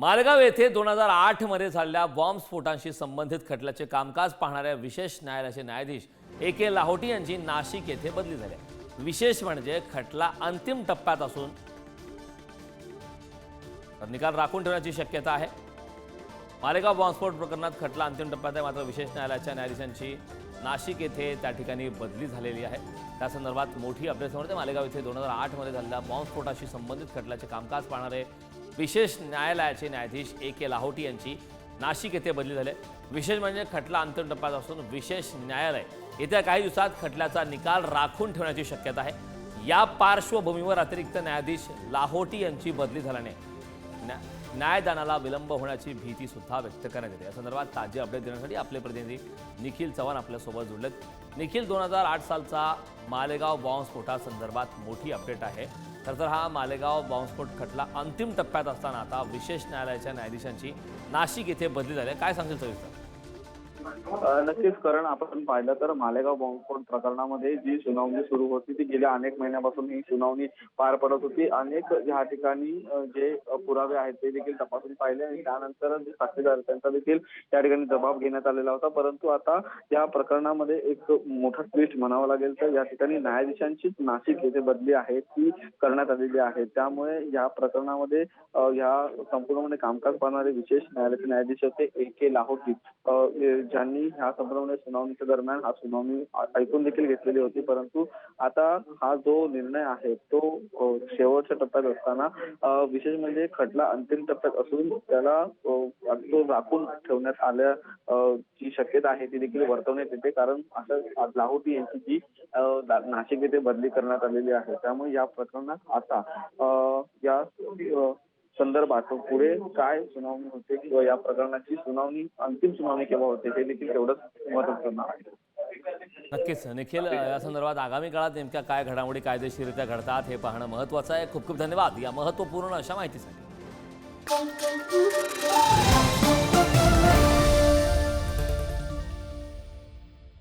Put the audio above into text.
मालगाव येथे दोन हजार आठमध्ये झालेल्या बॉम्बस्फोटांशी संबंधित खटल्याचे कामकाज पाहणाऱ्या विशेष न्यायालयाचे न्यायाधीश ए के लाहोटी यांची नाशिक येथे बदली झाली विशेष म्हणजे खटला अंतिम टप्प्यात असून निकाल राखून ठेवण्याची शक्यता आहे. मालेगाव बॉम्बस्फोट प्रकरणात खटला अंतिम टप्प्यात आहे. मात्र विशेष न्यायालयाच्या न्यायाधीशांची नाशिक येथे त्या ठिकाणी बदली झालेली आहे. त्या संदर्भात मोठी अपडेट समोर येते. मालेगाव येथे दोन हजार आठमध्ये झालेल्या बॉम्बस्फोटाशी संबंधित खटल्याचे कामकाज पाहणारे विशेष न्यायालयाचे न्यायाधीश ए के लाहोटी यांची नाशिक येथे बदली झाले विशेष म्हणजे खटला अंतिम टप्प्यात असून विशेष न्यायालय येत्या काही दिवसात खटल्याचा निकाल राखून ठेवण्याची शक्यता आहे. या पार्श्वभूमीवर अतिरिक्त न्यायाधीश लाहोटी यांची बदली झाल्याने न्या- न्यायदानाला विलंब होण्याची भीती सुद्धा व्यक्त करण्यात येते. या संदर्भात ताजे अपडेट देण्यासाठी आपले प्रतिनिधी निखिल चव्हाण आपल्यासोबत जुळलेत. निखिल दोन हजार आठ सालचा मालेगाव बॉम्बस्फोटासंदर्भात मोठी अपडेट आहे. खरं तर हा मालेगाव बॉम्बस्फोट खटला अंतिम टप्प्यात असताना आता विशेष न्यायालयाच्या न्यायाधीशांची नाशिक येथे बदली झाली काय सांगेल सविस्तर? नक्कीच कारण आपण पाहिलं तर मालेगाव बॉम्बस्फोट प्रकरणामध्ये जी सुनावणी सुरू होती ती गेल्या अनेक महिन्यापासून ही सुनावणी पार पडत होती. अनेक या ठिकाणी जे पुरावे आहेत ते देखील तपासून पाहिले आणि त्यानंतर जे साक्षीदार त्यांचा देखील त्या ठिकाणी जबाब घेण्यात आलेला होता. परंतु आता या प्रकरणामध्ये एक मोठा ट्विस्ट म्हणावा लागेल तर या ठिकाणी न्यायाधीशांचीच नाशिक येथे बदली आहे ती करण्यात आलेली आहे. त्यामुळे या प्रकरणामध्ये अ, या संपूर्णपणे कामकाज पाहणारे विशेष न्यायालयाचे न्यायाधीश होते ए के लाहोटी. त्यांनी ह्या संपूर्ण सुनावणीच्या दरम्यान हा सुनावणी ऐकून देखील घेतलेली होती. परंतु आता हा जो निर्णय आहे तो शेवटच्या टप्प्यात असताना विशेष म्हणजे खटला अंतिम टप्प्यात असून त्याला तो राखून ठेवण्यात आल्या जी शक्यता आहे ती देखील वर्तवण्यात येते. कारण असं लाहोटी यांची जी नाशिक येथे बदली करण्यात आलेली आहे त्यामुळे या प्रकरणात आता या संदर्भात पुढे काय सुनावणी होते किंवा या प्रकरणाची सुनावणी अंतिम सुनावणी केव्हा होते हे देखील तेवढंच महत्त्वाचं आहे. नक्कीच निखिल या संदर्भात आगामी काळात नेमक्या काय घडामोडी कायदेशीरित्या घडतात हे पाहणं महत्वाचं आहे. खूप खूप धन्यवाद या महत्त्वपूर्ण अशा माहितीसाठी.